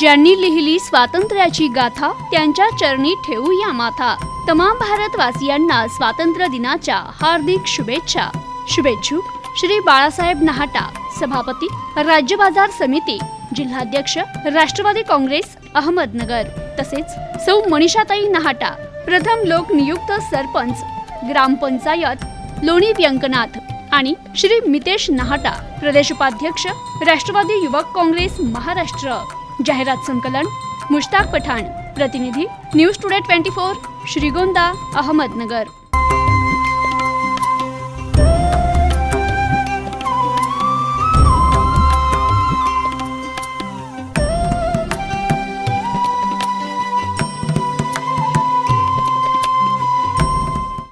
ज्यांनी लिहिली स्वातंत्र्याची गाथा त्यांच्या चरणी ठेवू या माथा. तमाम भारतवासियांना स्वातंत्र्य दिनाच्या हार्दिक शुभेच्छा. शुभेच्छुक श्री बाळासाहेब नहाटा सभापती राज्य बाजार समिती जिल्हाध्यक्ष राष्ट्रवादी काँग्रेस अहमदनगर. तसेच सौ मनीषाताई नहाटा प्रथम लोकनियुक्त सरपंच ग्रामपंचायत लोणी व्यंकनाथ आणि श्री मितेश नहाटा प्रदेश उपाध्यक्ष राष्ट्रवादी युवक काँग्रेस महाराष्ट्र. जाहिरात संकलन मुश्ताक पठाण. प्रतिनिधी news today twenty four Shrigonda Ahmednagar.